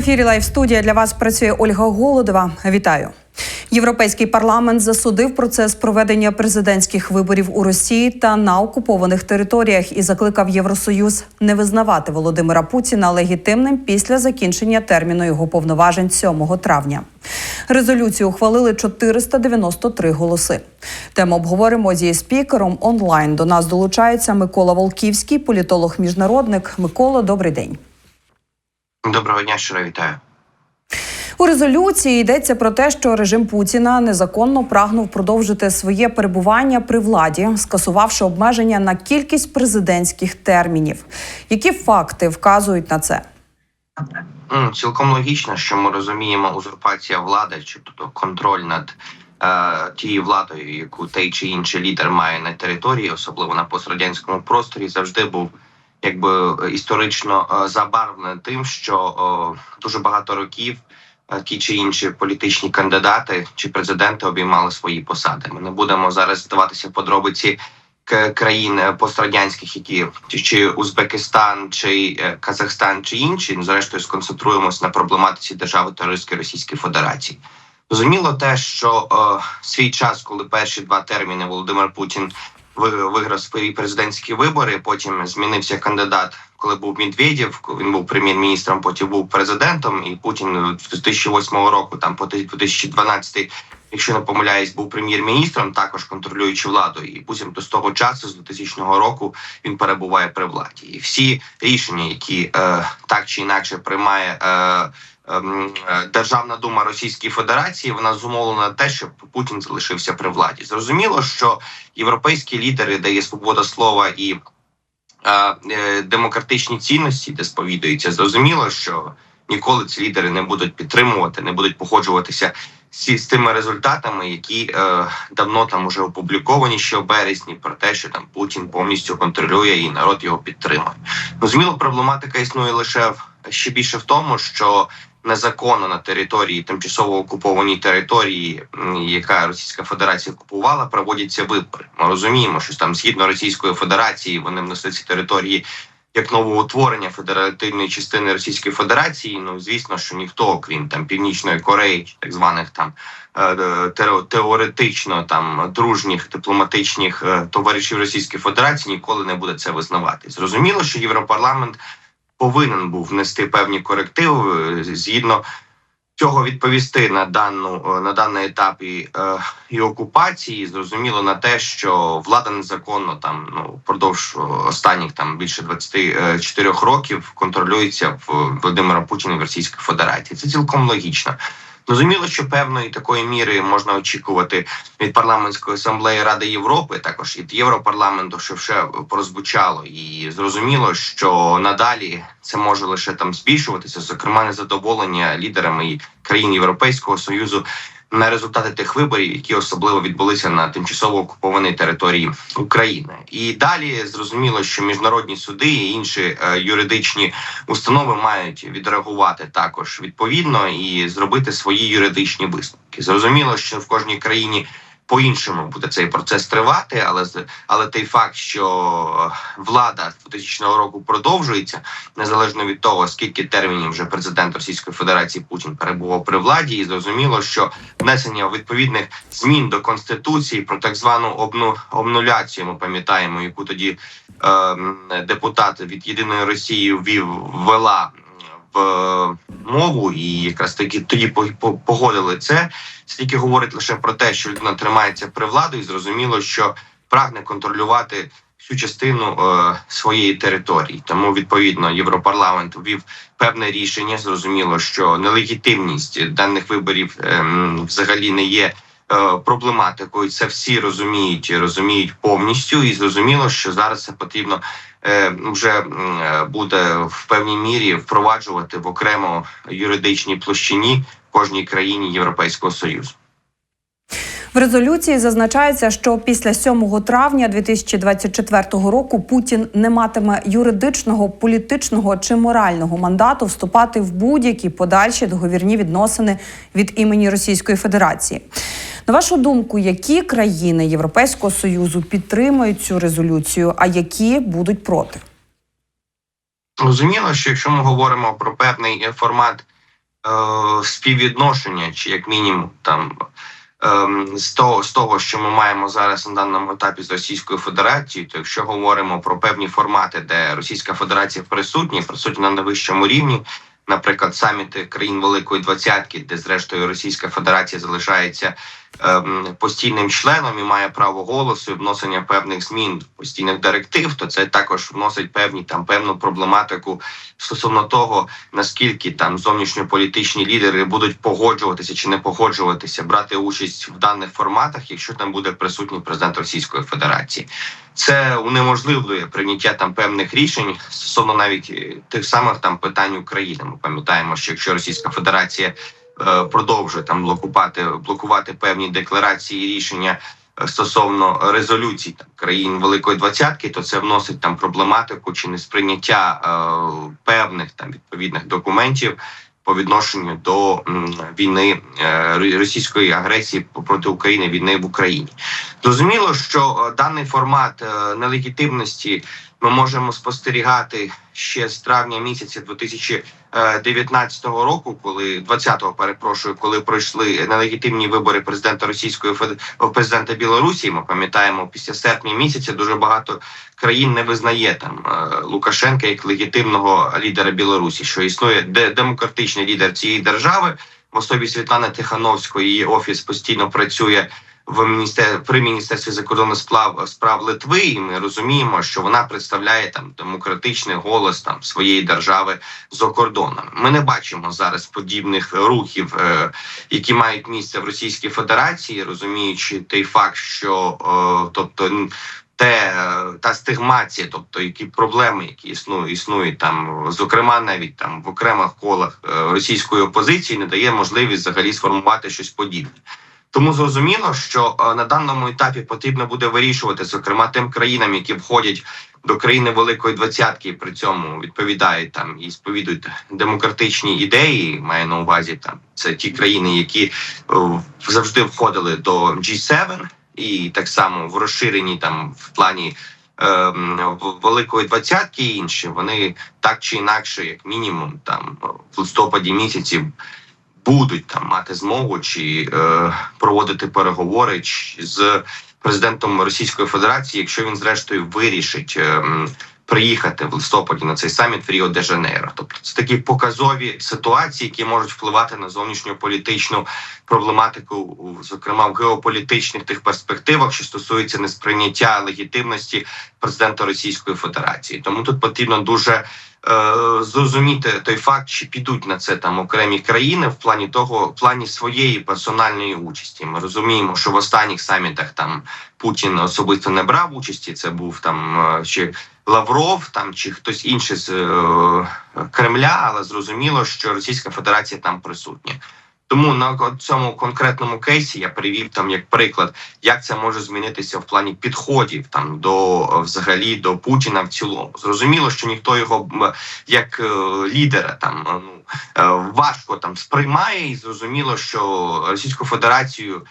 Ефірі Лайв студія для вас працює Ольга Голодова. Вітаю. Європейський парламент засудив процес проведення президентських виборів у Росії та на окупованих територіях і закликав Євросоюз не визнавати Володимира Путіна легітимним після закінчення терміну його повноважень 7 травня. Резолюцію ухвалили 493 голоси. Тему обговоримо зі спікером онлайн. До нас долучається Микола Волківський, політолог-міжнародник. Микола, добрий день. Доброго дня, щиро вітаю. У резолюції йдеться про те, що режим Путіна незаконно прагнув продовжити своє перебування при владі, скасувавши обмеження на кількість президентських термінів. Які факти вказують на це? Цілком логічно, що ми розуміємо, узурпація влади, чи тобто контроль над е, тією владою, яку той чи інший лідер має на території, особливо на пострадянському просторі, завжди був якби е, історично е, забарвлений тим, що дуже багато років е, ті чи інші політичні кандидати чи президенти обіймали свої посади. Ми не будемо зараз здаватися в подробиці країн пострадянських, які чи, Узбекистан, чи Казахстан, чи інші, ну, зрештою сконцентруємось на проблематиці держави терористської Російської Федерації. Зрозуміло те, що е, свій час, коли перші два терміни Володимир Путін виграв свої президентські вибори. Потім змінився кандидат, коли був Медведєв, він був прем'єр-міністром, потім був президентом. І Путін з 2008 року, там по 2012, якщо не помиляюсь, був прем'єр-міністром, також контролюючи владу. І потім до з того часу, з 2000 року, він перебуває при владі. І всі рішення, які е, так чи інакше приймає. Е, е, Державна дума Російської Федерації вона зумовлена на те, щоб Путін залишився при владі. Зрозуміло, що європейські лідери, де є свобода слова і е, е, демократичні цінності, де сповідується, зрозуміло, що ніколи ці лідери не будуть підтримувати, не будуть походжуватися з, з тими результатами, які е, давно там уже опубліковані ще в березні, про те, що там Путін повністю контролює і народ його підтримує. Зрозуміло, проблематика існує лише в ще більше в тому, що незаконно на території тимчасово окупованій території, яка Російська Федерація окупувала, проводяться вибори. Ми розуміємо, що там згідно Російської Федерації вони внесли ці території як новоутворення федеративної частини Російської Федерації. Ну звісно, що ніхто, окрім там Північної Кореї, чи так званих там е, теоретично там дружніх дипломатичних е, товаришів Російської Федерації, ніколи не буде це визнавати. Зрозуміло, що Європарламент повинен був внести певні корективи е, згідно цього відповісти на дану е, на даний етап і, е, і окупації. Зрозуміло на те, що влада незаконно там ну впродовж останніх там більше 24 років контролюється в Володимира Путіна в Російській Федерації. Це цілком логічно. Зрозуміло, що певної такої міри можна очікувати від парламентської асамблеї Ради Європи, також від Європарламенту, що вже прозвучало, і зрозуміло, що надалі це може лише там збільшуватися, зокрема незадоволення лідерами країн Європейського союзу на результати тих виборів, які особливо відбулися на тимчасово окупованій території України. І далі зрозуміло, що міжнародні суди і інші е, юридичні установи мають відреагувати також відповідно і зробити свої юридичні висновки. Зрозуміло, що в кожній країні по-іншому буде цей процес тривати, але але той факт, що влада з 2000 року продовжується, незалежно від того, скільки термінів вже президент Російської Федерації Путін перебував при владі, і зрозуміло, що внесення відповідних змін до конституції про так звану обну обнуляцію. Ми пам'ятаємо, яку тоді ем, депутат від єдиної Росії ввів ввела в мову, і якраз таки тоді по- по- погодили це. Це тільки говорить лише про те, що людина тримається при владі, і зрозуміло, що прагне контролювати всю частину е, своєї території. Тому відповідно Європарламент ввів певне рішення. Зрозуміло, що нелегітимність даних виборів ем, взагалі не є. Е, Проблематикою це всі розуміють, і розуміють повністю, і зрозуміло, що зараз це потрібно е, вже буде в певній мірі впроваджувати в окремо юридичній площині кожній країні Європейського союзу. В резолюції зазначається, що після 7 травня 2024 року Путін не матиме юридичного, політичного чи морального мандату вступати в будь-які подальші договірні відносини від імені Російської Федерації. На вашу думку, які країни Європейського союзу підтримують цю резолюцію, а які будуть проти? Розуміло, що якщо ми говоримо про певний е, формат е, співвідношення, чи як мінімум там. ем, З того, з того, що ми маємо зараз на даному етапі з Російською Федерацією, то якщо говоримо про певні формати, де Російська Федерація присутня, присутня на найвищому рівні, наприклад, саміти країн Великої Двадцятки, де зрештою Російська Федерація залишається постійним членом і має право голосу і вносення певних змін постійних директив, то це також вносить певні там певну проблематику стосовно того, наскільки там зовнішньополітичні лідери будуть погоджуватися чи не погоджуватися, брати участь в даних форматах, якщо там буде присутній президент Російської Федерації. Це унеможливлює прийняття там певних рішень стосовно навіть е, тих самих там питань України. Ми пам'ятаємо, що якщо Російська Федерація продовжує там блокувати блокувати певні декларації і рішення е, стосовно резолюцій там країн Великої Двадцятки, то це вносить там проблематику чи несприйняття е, певних там відповідних документів по відношенню до м, війни е, російської агресії проти України, війни в Україні. Зрозуміло, що е, даний формат е, нелегітимності ми можемо спостерігати ще з травня місяця 2019 року, коли 20-го, перепрошую, коли пройшли нелегітимні вибори президента Російської президента Білорусі. Ми пам'ятаємо, після серпня місяця дуже багато країн не визнає там е, Лукашенка як легітимного лідера Білорусі, що існує де демократичний лідер цієї держави в особі Світлани Тихановської. Її офіс постійно працює в міністер... при міністерстві закордонних справ справ Литви, і ми розуміємо, що вона представляє там демократичний голос там своєї держави за кордоном. Ми не бачимо зараз подібних рухів, е, які мають місце в Російській Федерації, розуміючи той факт, що е, тобто. Те та стигмація, тобто які проблеми, які існують, існують там, зокрема, навіть там в окремих колах е, російської опозиції, не дає можливість взагалі сформувати щось подібне. Тому зрозуміло, що е, на даному етапі потрібно буде вирішувати, зокрема тим країнам, які входять до країни Великої Двадцятки, при цьому відповідають там і сповідують демократичні ідеї. Маю на увазі там це ті країни, які е, завжди входили до G7, і так само в розширенні там в плані. ем, Великої двадцятки і інші вони так чи інакше, як мінімум, там в листопаді місяці будуть там мати змогу чи е, проводити переговори з президентом Російської Федерації, якщо він зрештою вирішить е, приїхати в листопаді на цей саміт в Ріо де Жанейро. Тобто це такі показові ситуації, які можуть впливати на зовнішньополітичну проблематику, зокрема в геополітичних тих перспективах, що стосується несприйняття легітимності президента Російської Федерації. Тому тут потрібно дуже зрозуміти той факт, чи підуть на це там окремі країни в плані того, в плані своєї персональної участі. Ми розуміємо, що в останніх самітах там Путін особисто не брав участі. Це був там е, чи Лавров, там чи хтось інший з е, Кремля, але зрозуміло, що Російська Федерація там присутня. Тому на цьому конкретному кейсі я привів там як приклад, як це може змінитися в плані підходів там до е, взагалі до Путіна в цілому. Зрозуміло, що ніхто його як е, лідера там е, ну е, важко там сприймає, і зрозуміло, що Російську Федерацію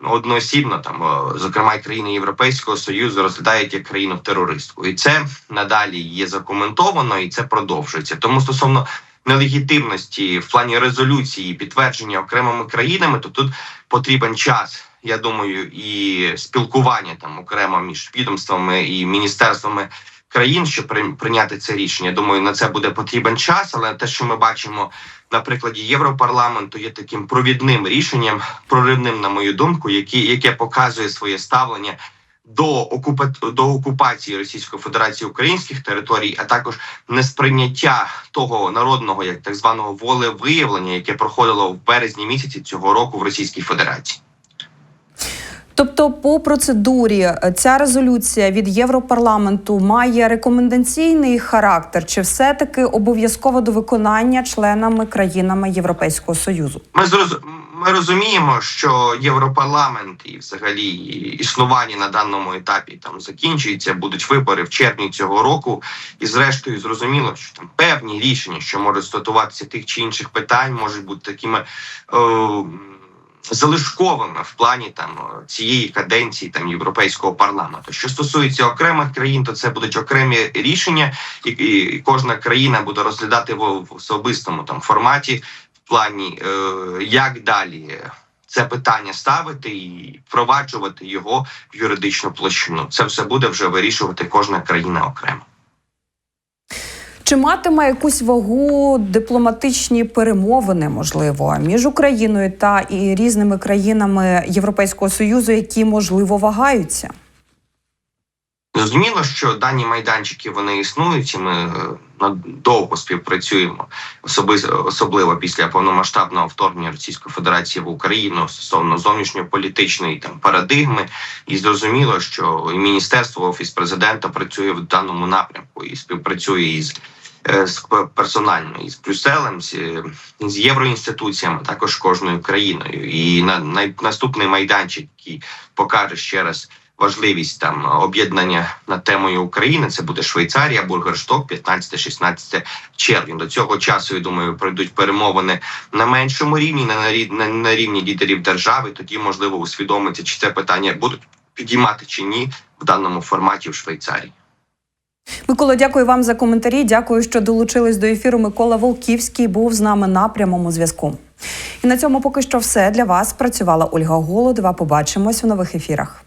одноосібно там, е, зокрема і країни Європейського союзу, розглядають як країну терористку, і це надалі є закоментовано, і це продовжується. Тому стосовно нелегітимності в плані резолюції, підтвердження окремими країнами, то тут потрібен час. Я думаю, і спілкування там окремо між відомствами і міністерствами країн, щоб при- прийняти це рішення. Думаю, на це буде потрібен час, але те, що ми бачимо на прикладі Європарламенту, є таким провідним рішенням, проривним, на мою думку, які, яке показує своє ставлення до окупа... до окупації Російської Федерації українських територій, а також несприйняття того народного, як так званого волевиявлення, яке проходило в березні місяці цього року в Російській Федерації. Тобто, по процедурі е, ця резолюція від Європарламенту має рекомендаційний характер, чи все-таки обов'язково до виконання членами країнами Європейського союзу? Ми зроз... ми розуміємо, що Європарламент і взагалі існування на даному етапі там закінчується, будуть вибори в червні цього року, і зрештою зрозуміло, що там певні рішення, що можуть стосуватися тих чи інших питань, можуть бути такими. Е... Залишковими в плані там цієї каденції там європейського парламенту. Що стосується окремих країн, то це будуть окремі рішення, і, і кожна країна буде розглядати в, в особистому там форматі в плані, е, як далі це питання ставити і впроваджувати його в юридичну площину. Це все буде вже вирішувати кожна країна окремо. Чи матиме якусь вагу дипломатичні перемовини, можливо, між Україною та і різними країнами Європейського союзу, які можливо вагаються? Зрозуміло, що дані майданчики вони існують, і ми е, довго співпрацюємо, особливо після повномасштабного вторгнення Російської Федерації в Україну стосовно зовнішньополітичної там парадигми. І зрозуміло, що і міністерство, офіс президента працює в даному напрямку і співпрацює із. Е, персонально із Брюсселем, е, з євроінституціями, також кожною країною. І на, на наступний майданчик, який покаже ще раз важливість там об'єднання над темою України. Це буде Швейцарія, Бургершток, 15-16 червня. До цього часу я думаю, пройдуть перемовини на меншому рівні, на, на рівні лідерів держави. Тоді можливо усвідомиться, чи це питання будуть підіймати чи ні в даному форматі в Швейцарії. Микола, дякую вам за коментарі. Дякую, що долучились до ефіру. Микола Волківський був з нами на прямому зв'язку. І на цьому поки що все для вас. Працювала Ольга Голодова. Побачимось у нових ефірах.